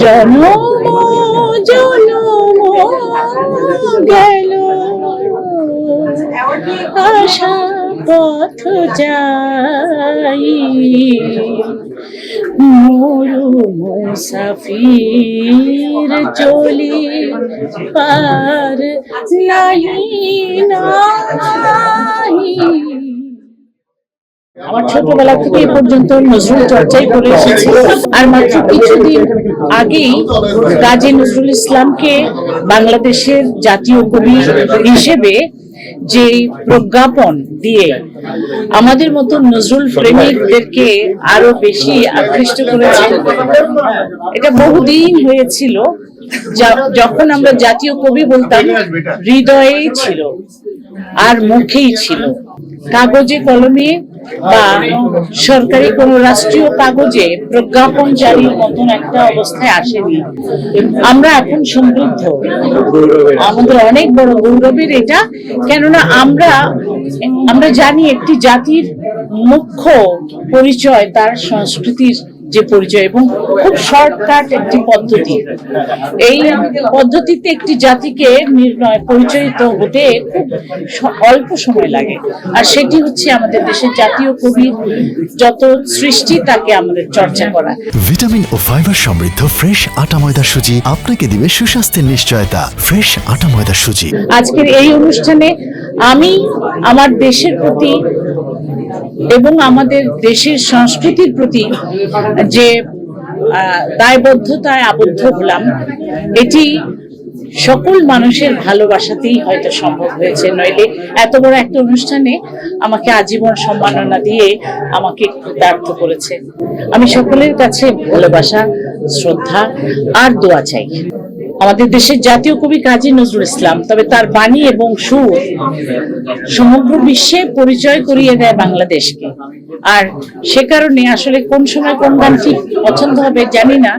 জনম জনম গেল। আশা পথ যাই। মরু মুসাফির চলি পার নাহি নাহি আমার ছোটবেলা থেকে এ পর্যন্ত নজরুল চর্চাই করে এসেছি। আর মাত্র কিছুদিন আগেই কাজী নজরুল ইসলামকে বাংলাদেশের জাতীয় কবি হিসেবে যে প্রজ্ঞাপন দিয়ে আমাদের মতো নজরুল প্রেমিকদেরকে আরও বেশি আকৃষ্ট করেছে, এটা বহুদিন হয়েছিল যখন আমরা জাতীয় কবি বলতাম, হৃদয়েই ছিল আর মুখেই ছিল। কাগজে কলমে বা সরকারি কোন রাষ্ট্রীয় কাগজে প্রজ্ঞাপন জারির মতন একটা অবস্থায় আসেনি। আমরা এখন সমৃদ্ধ। আমাদের অনেক বড় গৌরবের এটা, কেননা আমরা আমরা জানি একটি জাতির মুখ্য পরিচয় তার সংস্কৃতির যে পরিচয় এবং খুব শর্টকাট একটি পদ্ধতি। এই পদ্ধতিতে একটি জাতিকে নির্ণয় পরিচয়িত হতে খুব অল্প সময় লাগে। আর সেটি হচ্ছে আমাদের দেশের জাতীয় কবির যত সৃষ্টি তাকে আমাদের চর্চা করা। ভিটামিন ও ফাইবার সমৃদ্ধ ফ্রেশ আটা ময়দা সুজি আপনাকে দিবে সুস্বাস্থ্যের নিশ্চয়তা। ফ্রেশ আটা ময়দা সুজি। আজকের এই অনুষ্ঠানে আমি আমার দেশের প্রতি এবং আমাদের দেশের সংস্কৃতির প্রতি যে দায়বদ্ধতায় আবদ্ধ হলাম, এটি সকল মানুষের ভালোবাসাতেই হয়তো সম্ভব হয়েছে। নইলে এত বড় একটা অনুষ্ঠানে আমাকে আজীবন সম্মাননা দিয়ে আমাকে কৃতার্থ করেছে। আমি সকলের কাছে ভালোবাসা, শ্রদ্ধা আর দোয়া চাই। আমাদের দেশের জাতীয় কবি কাজী নজরুল ইসলাম, তবে তার বাণী এবং সুর সমগ্র বিশ্বে পরিচয় করিয়ে দেয় বাংলাদেশকে। আর সে কারণে আসলে কোন সময় কোন গান ঠিক পছন্দ হবে জানি না,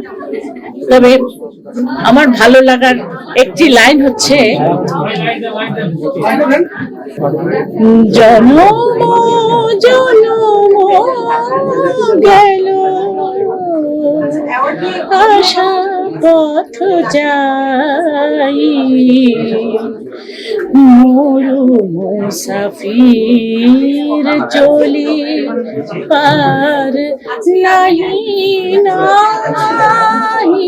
তবে আমার ভালো লাগার একটি লাইন হচ্ছে গেল আশা পথ যাই। মরু মুসাফির চলি পার নাহি নাহি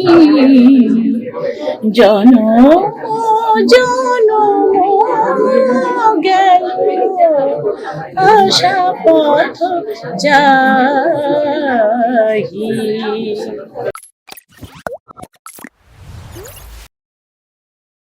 জন জন গেল আশা পথ যাই।